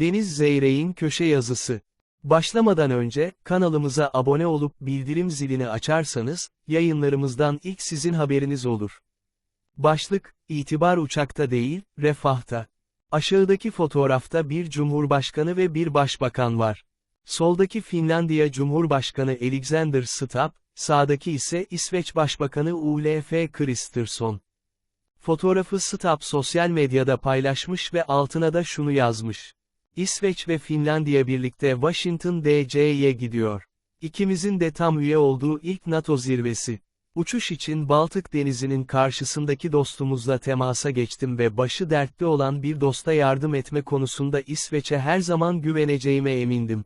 Deniz Zeyrek'in köşe yazısı. Başlamadan önce, kanalımıza abone olup bildirim zilini açarsanız, yayınlarımızdan ilk sizin haberiniz olur. Başlık, itibar uçakta değil, refahta. Aşağıdaki fotoğrafta bir cumhurbaşkanı ve bir başbakan var. Soldaki Finlandiya Cumhurbaşkanı Alexander Stubb, sağdaki ise İsveç Başbakanı Ulf Kristersson. Fotoğrafı Stubb sosyal medyada paylaşmış ve altına da şunu yazmış. İsveç ve Finlandiya birlikte Washington DC'ye gidiyor. İkimizin de tam üye olduğu ilk NATO zirvesi. Uçuş için Baltık Denizi'nin karşısındaki dostumuzla temasa geçtim ve başı dertli olan bir dosta yardım etme konusunda İsveç'e her zaman güveneceğime emindim.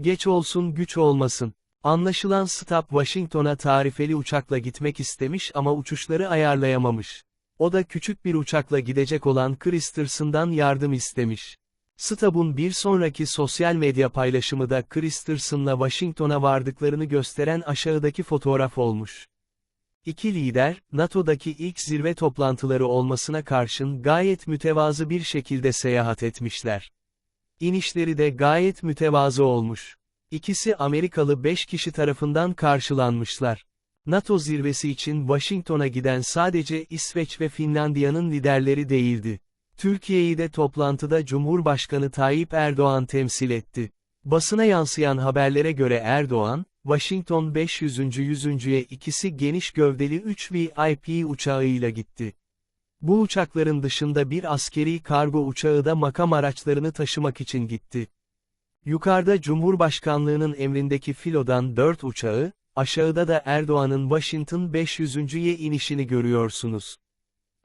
Geç olsun güç olmasın. Anlaşılan Stubb Washington'a tarifeli uçakla gitmek istemiş ama uçuşları ayarlayamamış. O da küçük bir uçakla gidecek olan Kristerson'dan yardım istemiş. Stubb'un bir sonraki sosyal medya paylaşımı da Kristerson'la Washington'a vardıklarını gösteren aşağıdaki fotoğraf olmuş. İki lider, NATO'daki ilk zirve toplantıları olmasına karşın gayet mütevazı bir şekilde seyahat etmişler. İnişleri de gayet mütevazı olmuş. İkisi Amerikalı 5 kişi tarafından karşılanmışlar. NATO zirvesi için Washington'a giden sadece İsveç ve Finlandiya'nın liderleri değildi. Türkiye'yi de toplantıda Cumhurbaşkanı Tayyip Erdoğan temsil etti. Basına yansıyan haberlere göre Erdoğan, Washington 500. yüzüncüye ikisi geniş gövdeli 3 VIP uçağıyla gitti. Bu uçakların dışında bir askeri kargo uçağı da makam araçlarını taşımak için gitti. Yukarıda Cumhurbaşkanlığının emrindeki filodan 4 uçağı, aşağıda da Erdoğan'ın Washington 500.ye inişini görüyorsunuz.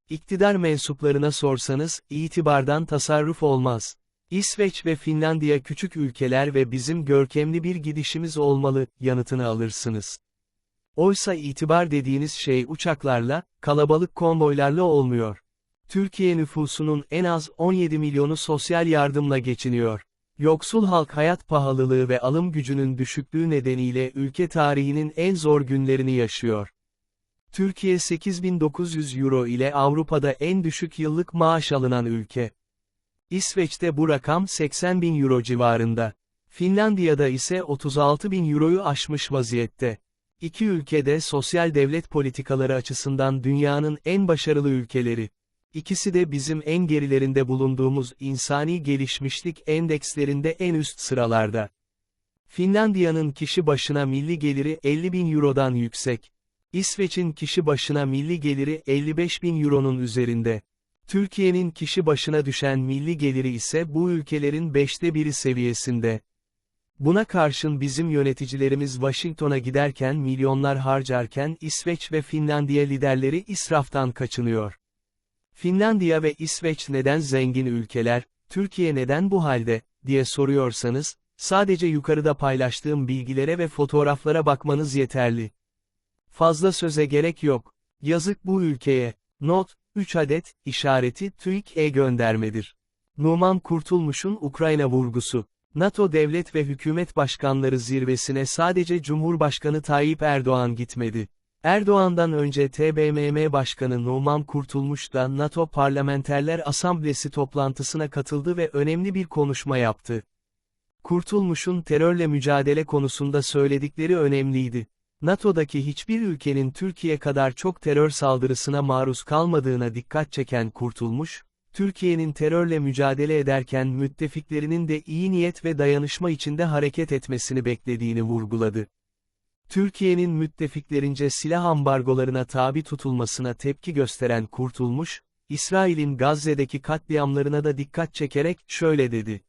İktidar mensuplarına sorsanız, itibardan tasarruf olmaz. İsveç ve Finlandiya küçük ülkeler ve bizim görkemli bir gidişimiz olmalı, yanıtını alırsınız. Oysa itibar dediğiniz şey uçaklarla, kalabalık konvoylarla olmuyor. Türkiye nüfusunun en az 17 milyonu sosyal yardımla geçiniyor. Yoksul halk hayat pahalılığı ve alım gücünün düşüklüğü nedeniyle ülke tarihinin en zor günlerini yaşıyor. Türkiye 8900 euro ile Avrupa'da en düşük yıllık maaş alınan ülke. İsveç'te bu rakam 80 bin euro civarında. Finlandiya'da ise 36 bin euroyu aşmış vaziyette. İki ülkede sosyal devlet politikaları açısından dünyanın en başarılı ülkeleri. İkisi de bizim en gerilerinde bulunduğumuz insani gelişmişlik endekslerinde en üst sıralarda. Finlandiya'nın kişi başına milli geliri 50 bin eurodan yüksek. İsveç'in kişi başına milli geliri 55 bin euronun üzerinde. Türkiye'nin kişi başına düşen milli geliri ise bu ülkelerin beşte biri seviyesinde. Buna karşın bizim yöneticilerimiz Washington'a giderken milyonlar harcarken İsveç ve Finlandiya liderleri israftan kaçınıyor. Finlandiya ve İsveç neden zengin ülkeler, Türkiye neden bu halde, diye soruyorsanız, sadece yukarıda paylaştığım bilgilere ve fotoğraflara bakmanız yeterli. Fazla söze gerek yok. Yazık bu ülkeye. Not, 3 adet, işareti TÜİK-E göndermedir. Numan Kurtulmuş'un Ukrayna vurgusu. NATO devlet ve hükümet başkanları zirvesine sadece Cumhurbaşkanı Tayyip Erdoğan gitmedi. Erdoğan'dan önce TBMM Başkanı Numan Kurtulmuş da NATO Parlamenterler Asamblesi toplantısına katıldı ve önemli bir konuşma yaptı. Kurtulmuş'un terörle mücadele konusunda söyledikleri önemliydi. NATO'daki hiçbir ülkenin Türkiye kadar çok terör saldırısına maruz kalmadığına dikkat çeken Kurtulmuş, Türkiye'nin terörle mücadele ederken müttefiklerinin de iyi niyet ve dayanışma içinde hareket etmesini beklediğini vurguladı. Türkiye'nin müttefiklerince silah ambargolarına tabi tutulmasına tepki gösteren Kurtulmuş, İsrail'in Gazze'deki katliamlarına da dikkat çekerek şöyle dedi.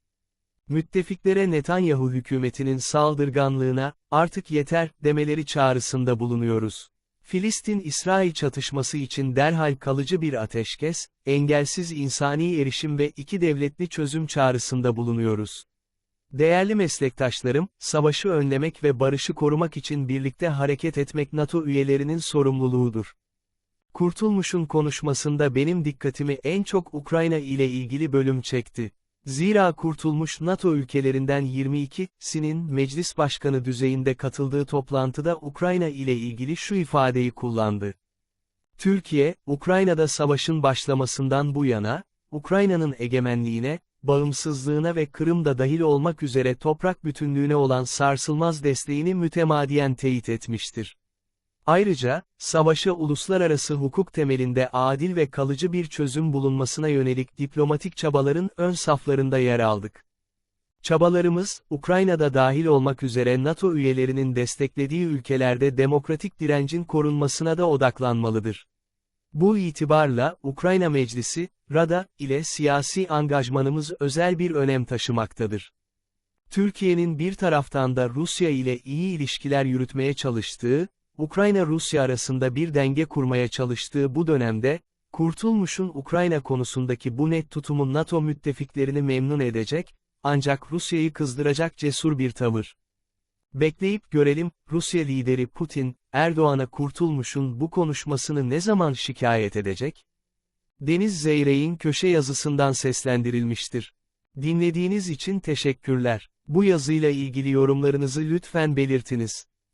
Müttefiklere Netanyahu hükümetinin saldırganlığına, artık yeter, demeleri çağrısında bulunuyoruz. Filistin-İsrail çatışması için derhal kalıcı bir ateşkes, engelsiz insani erişim ve iki devletli çözüm çağrısında bulunuyoruz. Değerli meslektaşlarım, savaşı önlemek ve barışı korumak için birlikte hareket etmek NATO üyelerinin sorumluluğudur. Kurtulmuş'un konuşmasında benim dikkatimi en çok Ukrayna ile ilgili bölüm çekti. Zira kurtulmuş NATO ülkelerinden 22'sinin meclis başkanı düzeyinde katıldığı toplantıda Ukrayna ile ilgili şu ifadeyi kullandı. Türkiye, Ukrayna'da savaşın başlamasından bu yana, Ukrayna'nın egemenliğine, bağımsızlığına ve Kırım'da dahil olmak üzere toprak bütünlüğüne olan sarsılmaz desteğini mütemadiyen teyit etmiştir. Ayrıca, savaşa uluslararası hukuk temelinde adil ve kalıcı bir çözüm bulunmasına yönelik diplomatik çabaların ön saflarında yer aldık. Çabalarımız, Ukrayna'da dahil olmak üzere NATO üyelerinin desteklediği ülkelerde demokratik direncin korunmasına da odaklanmalıdır. Bu itibarla, Ukrayna Meclisi, Rada, ile siyasi angajmanımız özel bir önem taşımaktadır. Türkiye'nin bir taraftan da Rusya ile iyi ilişkiler yürütmeye çalıştığı, Ukrayna-Rusya arasında bir denge kurmaya çalıştığı bu dönemde, Kurtulmuş'un Ukrayna konusundaki bu net tutumu NATO müttefiklerini memnun edecek, ancak Rusya'yı kızdıracak cesur bir tavır. Bekleyip görelim, Rusya lideri Putin, Erdoğan'a Kurtulmuş'un bu konuşmasını ne zaman şikayet edecek? Deniz Zeyrek'in köşe yazısından seslendirilmiştir. Dinlediğiniz için teşekkürler. Bu yazıyla ilgili yorumlarınızı lütfen belirtiniz.